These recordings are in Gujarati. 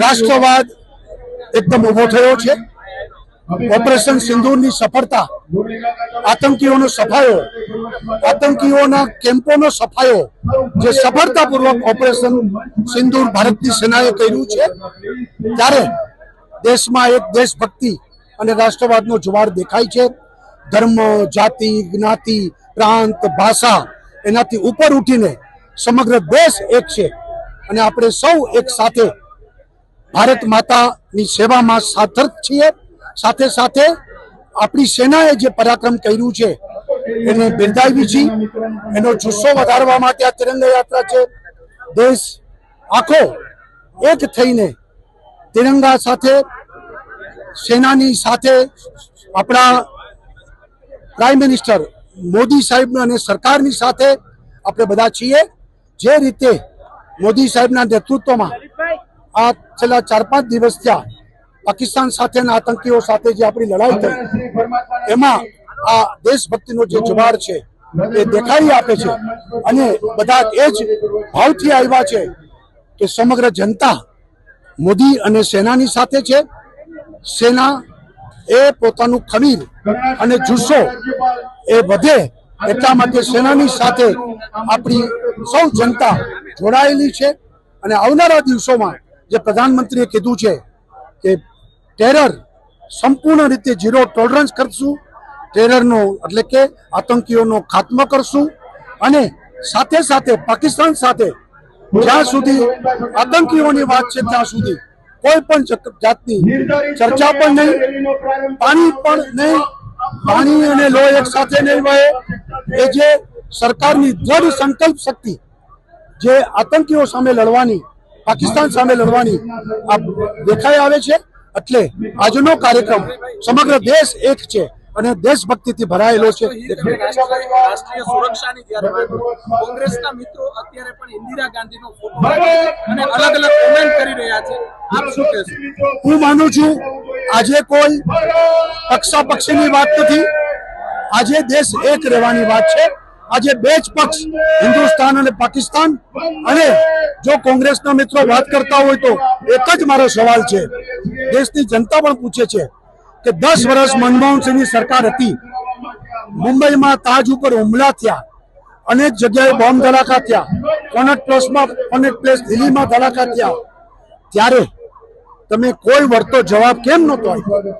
રાષ્ટ્રવાદ એકદમ ઊભો થયો છે. ઓપરેશન સિંધુની સફળતા, આતંકીઓનો સફાયો, આતંકીઓના કેમ્પોનો સફાયો જે સફળતાપૂર્વક ઓપરેશન સિંદૂર ભારતની સેનાએ કર્યું છે. ત્યારે દેશમાં એક દેશભક્તિ અને રાષ્ટ્રવાદનો જુવાળ દેખાય છે. ધર્મ, જાતિ, જ્ઞાતિ, પ્રાંત, ભાષા એનાથી ઉપર ઉઠીને સમગ્ર દેશ એક છે. અને આપણે સૌ એક સાથે ભારત માતાની સેવામાં સાર્થક છીએ. સાથે સાથે આપણી સેનાએ જે પરાક્રમ કર્યું છે, એને બિરદાવી છે. એનો જુસ્સો વધારવા માટે આ તિરંગા યાત્રા છે. દેશ આખો એક થઈને તિરંગા સાથે, સેનાની સાથે આપણા પ્રાઇમ મિનિસ્ટર મોદી સાહેબ અને સરકારની સાથે આપણે બધા છીએ. જે રીતે મોદી સાહેબના નેતૃત્વમાં આ છેલ્લા ચાર પાંચ દિવસ ત્યાં પાકિસ્તાન સાથેના આતંકીઓ સાથે જે આપણી લડાઈ થઈ, એમાં આ દેશભક્તિનો જે જવાળ છે, એ દેખાડી આપે છે. અને બધા એ જ ભાવથી આવ્યા છે કે સમગ્ર જનતા મોદી અને સેનાની સાથે છે. સેના એ પોતાનું ખમીર અને જુસ્સો એ વધે એટલા માટે સેનાની સાથે આપણી સૌ જનતા જોડાયેલી છે અને આવનારા દિવસોમાં જે પ્રધાનમંત્રીએ કીધું છે કે ટેરર સંપૂર્ણ રીતે ઝીરો ટોલરન્સ કરશું, ટેરરનો એટલે કે આતંકીઓનો ખાત્મો કરશું અને સાથે સાથે પાકિસ્તાન સાથે જ્યાં સુધી આતંકીઓની વાત છે ત્યાં સુધી કોઈ પણ જાતની ચર્ચા પણ નહીં, પાણી પણ નહીં પાણી અને લોહ એક સાથે નહીં વહે એ જે સરકારની દ્રઢ સંકલ્પ શક્તિ જે આતંકીઓ સામે લડવાની પાકિસ્તાન સામે લડવાની આ દેખાઈ આવે છે. એટલે આજનો કાર્યક્રમ સમગ્ર દેશ એક છે અને દેશભક્તિથી ભરાયેલો છે. રાષ્ટ્રીય રાષ્ટ્રીય સુરક્ષાની જ્યારે વાત કોંગ્રેસના મિત્રો અત્યારે પણ ઇન્દિરા ગાંધીનો ફોટો અને અલગ અલગ કોમેન્ટ કરી રહ્યા છે. આપ શું કહેશો? હું માનું છું આજે કોઈ પક્ષાપક્ષીની વાત નથી. આજે દેશ એક રહેવાની વાત છે. આજે બે જ પક્ષ હિન્દુસ્તાન અને પાકિસ્તાન. અને જો કોંગ્રેસના મિત્રો વાત કરતા હોય તો એક જ મારો સવાલ છે. દેશની જનતા પણ પૂછે છે કે દસ વર્ષ મનમોહનસિંહની સરકાર હતી. મુંબઈમાં તાજ ઉપર હુમલા થયા અનેક જગ્યાએ બોમ્બ ધડાકા થયા. કોનટ પ્લસમાં, કોનટ પ્લેસ દિલ્હીમાં ધડાકા થયા. ત્યારે તમે કોઈ વળતો જવાબ કેમ નહોતો આપ્યો?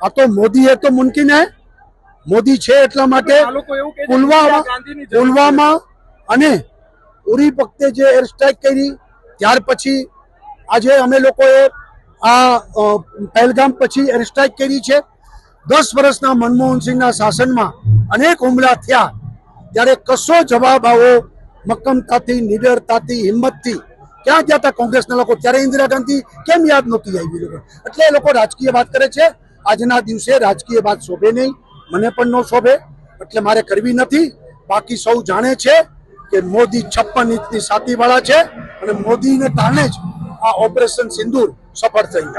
આ તો મોદી એ તો મુમકિન હે. મોદી છે એટલા માટે પુલવામા પુલવામા અને ઉરી વખતે જે એર સ્ટ્રાઇક કરી ત્યાર પછી આજે અમે લોકોએ આ પહેલગામ પછી એર સ્ટ્રાઇક કરી છે. દસ વર્ષના મનમોહન સિંહના શાસનમાં અનેક હુમલા થયા. ત્યારે કશો જવાબ આવો મક્કમતાથી નિડરતાથી હિંમતથી ક્યાં ગયા હતા કોંગ્રેસના લોકો? ત્યારે ઇન્દિરા ગાંધી કેમ યાદ નહોતી આવી લોકો? એટલે એ લોકો રાજકીય વાત કરે છે. આજના દિવસે રાજકીય વાત શોભે નહીં. મને પણ ન શોભે. એટલે મારે કરવી નથી. બાકી સૌ જાણે છે કે મોદી છપ્પન ઇંચની છાતીવાળા છે અને મોદીને કારણે જ આ ઓપરેશન સિંદૂર સફળ થયું